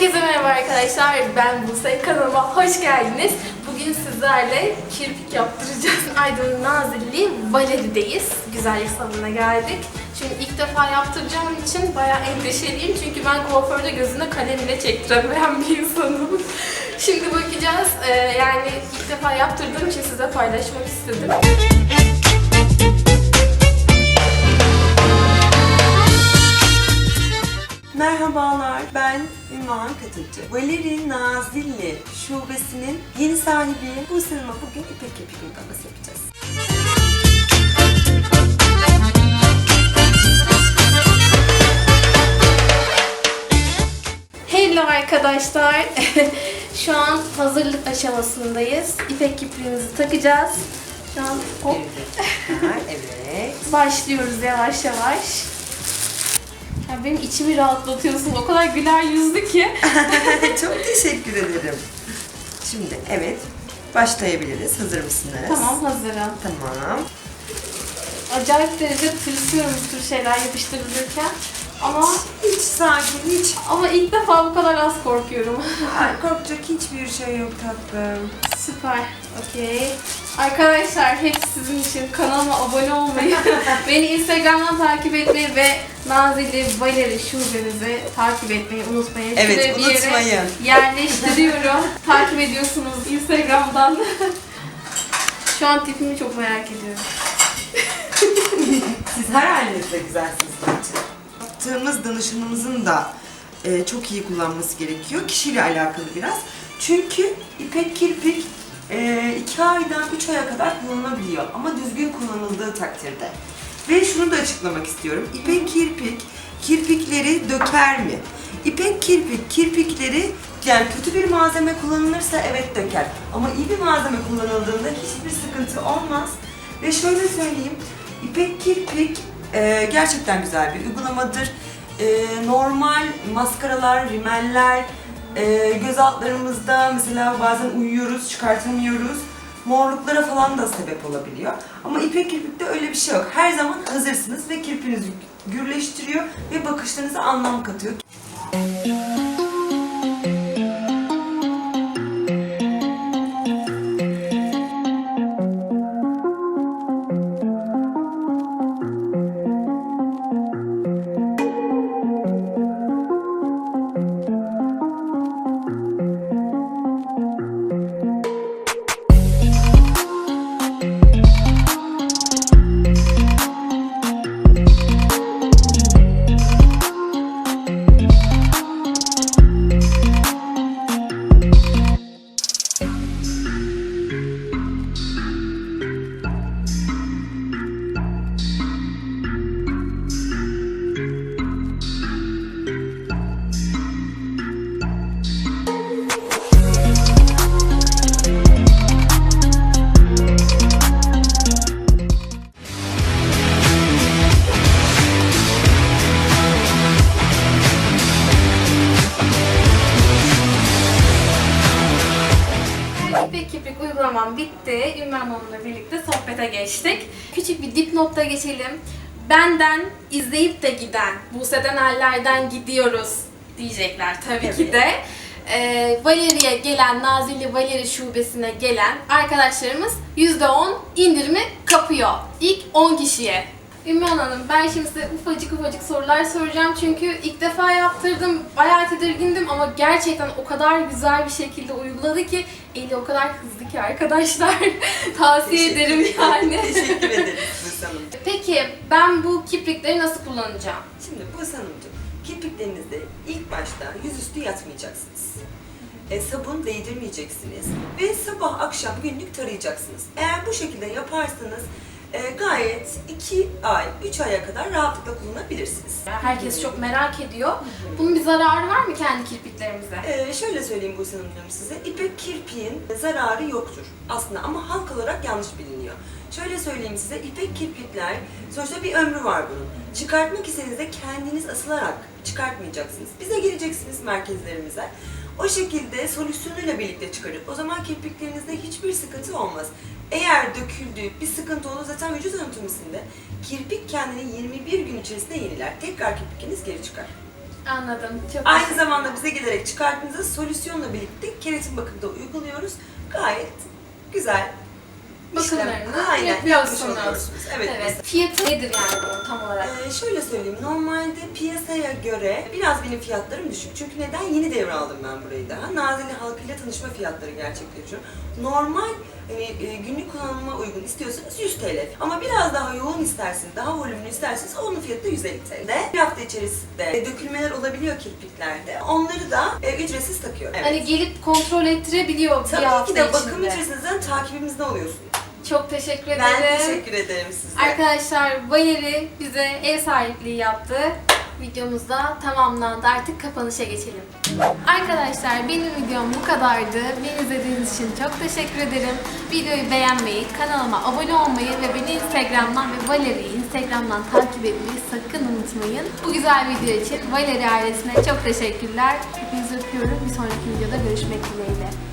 merhaba arkadaşlar. Ben Buse. Kanalıma hoş geldiniz. Bugün sizlerle kirpik yaptıracağız. Aydın Nazilli Valeri'deyiz. Güzellik salonuna geldik. Şimdi ilk defa yaptıracağım için bayağı endişeliyim. Çünkü ben kuaförde gözüne kalem bile çektiremeyen bir insanım. Şimdi bakacağız. Ee, yani ilk defa yaptırdığım için size paylaşmak istedim. Merhabalar, ben Ünvan Katıcı. Valeri Nazilli Şubesi'nin yeni sahibiyim. Bu sinema bugün ipek kirpik uygulaması yapacağız. Hello arkadaşlar. Şu an hazırlık aşamasındayız. İpek kipriğimizi takacağız. Şu an hop, evet. başlıyoruz yavaş yavaş. Ya benim içimi rahatlatıyorsun. O kadar güler yüzlü ki. Çok teşekkür ederim. Şimdi evet, başlayabiliriz. Hazır mısınız? tamam hazırım. Tamam. Acayip derecede tırsıyorum bu tür şeyler yapıştırılırken. Ama Hiç sakin, hiç ama ilk defa bu kadar az korkuyorum. Ay, korkacak hiçbir şey yok tatlım. Süper. Okey. Arkadaşlar hepsi sizin için. Kanalıma abone olmayı, beni Instagram'dan takip etmeyi ve Nazilli Valeri şubemizi takip etmeyi unutmayın. Evet, Şuraya bir unutmayın. yerleştiriyorum. takip ediyorsunuz Instagram'dan. Şu an tipimi çok merak ediyorum. Siz her halinizde güzelsiniz bence. Yaptığımız danışanımızın da e, çok iyi kullanması gerekiyor. Kişiyle alakalı biraz. Çünkü ipek kirpik 2 aydan 3 aya kadar kullanılabiliyor. Ama düzgün kullanıldığı takdirde. Ve şunu da açıklamak istiyorum. İpek kirpik kirpikleri döker mi? İpek kirpik kirpikleri yani kötü bir malzeme kullanılırsa evet döker. Ama iyi bir malzeme kullanıldığında hiçbir sıkıntı olmaz. Ve şöyle söyleyeyim, İpek Kirpik e, gerçekten güzel bir uygulamadır. E, normal maskaralar, rimeller, e, göz altlarımızda mesela bazen uyuyoruz, çıkartamıyoruz. Morluklara falan da sebep olabiliyor. Ama İpek Kirpik'te öyle bir şey yok. Her zaman hazırsınız ve kirpinizi gürleştiriyor ve bakışlarınıza anlam katıyor. Uygulamam bitti. Ümran Hanım'la birlikte sohbete geçtik. Küçük bir dipnotta geçelim. Benden izleyip de giden, Buse'den hallerden gidiyoruz diyecekler tabii ki Evet. de. Ee, Valeri'ye gelen, Nazilli Valeri şubesine gelen arkadaşlarımız %10 indirimi kapıyor. İlk 10 kişiye. Ümran Hanım ben şimdi size ufacık ufacık sorular soracağım çünkü ilk defa yaptırdım. Bayağı tedirgindim ama gerçekten o kadar güzel bir şekilde uyguladı ki eli o kadar hızlı ki arkadaşlar. Tavsiye Teşekkür ederim yani. Teşekkür ederim Buse Hanım. Peki ben bu kiprikleri nasıl kullanacağım? Şimdi Buse Hanımcığım, kirpiklerinizde ilk başta yüzüstü yatmayacaksınız. E, sabun değdirmeyeceksiniz ve sabah akşam günlük tarayacaksınız. Eğer bu şekilde yaparsanız e, gayet 2 ay, 3 aya kadar rahatlıkla kullanabilirsiniz. Herkes çok merak ediyor. Bunun bir zararı var mı kendi kirpiklerimize? E, şöyle söyleyeyim Buse Hanımcığım size, ipek kirpiğin zararı yoktur aslında ama halk olarak yanlış biliniyor. Şöyle söyleyeyim size, ipek kirpikler sonuçta bir ömrü var bunun. Çıkartmak istediğinizde kendiniz asılarak çıkartmayacaksınız. Bize geleceksiniz merkezlerimize. O şekilde solüsyonuyla birlikte çıkarır. O zaman kirpiklerinizde hiçbir sıkıntı olmaz. Eğer döküldü, bir sıkıntı oldu zaten vücut anatomisinde kirpik kendini 21 gün içerisinde yeniler. Tekrar kirpikiniz geri çıkar. Anladım. Çok Aynı zamanda bize gelerek çıkarttığınızda solüsyonla birlikte keratin bakımda uyguluyoruz. Gayet güzel. Bakımlarını Aynen, yapmış yapıyorsunuz. oluyorsunuz. Evet. Evet. Fiyatı nedir yani bunun tam olarak? Ee, şöyle söyleyeyim, normalde piyasaya göre biraz benim fiyatlarım düşük. Çünkü neden? Yeni devraldım ben burayı daha. Nazilli halkıyla tanışma fiyatları gerçekleştiriyorum. Normal hani e, günlük kullanıma uygun istiyorsanız 100 TL. Ama biraz daha yoğun isterseniz, daha volümlü isterseniz onun fiyatı da 150 TL. Bir hafta içerisinde e, dökülmeler olabiliyor kirpiklerde. Onları da e, ücretsiz takıyorum. Evet. Hani gelip kontrol ettirebiliyor bir Tabii hafta ki de bakım içinde. içerisinde takibimizde oluyorsunuz. Çok teşekkür ederim. Ben teşekkür ederim size. Arkadaşlar Valeri bize ev sahipliği yaptı. Videomuz da tamamlandı. Artık kapanışa geçelim. Arkadaşlar benim videom bu kadardı. Beni izlediğiniz için çok teşekkür ederim. Videoyu beğenmeyi, kanalıma abone olmayı ve beni Instagram'dan ve Valeri'yi Instagram'dan takip etmeyi sakın unutmayın. Bu güzel video için Valeri ailesine çok teşekkürler. Hepinizi öpüyorum. Bir sonraki videoda görüşmek dileğiyle.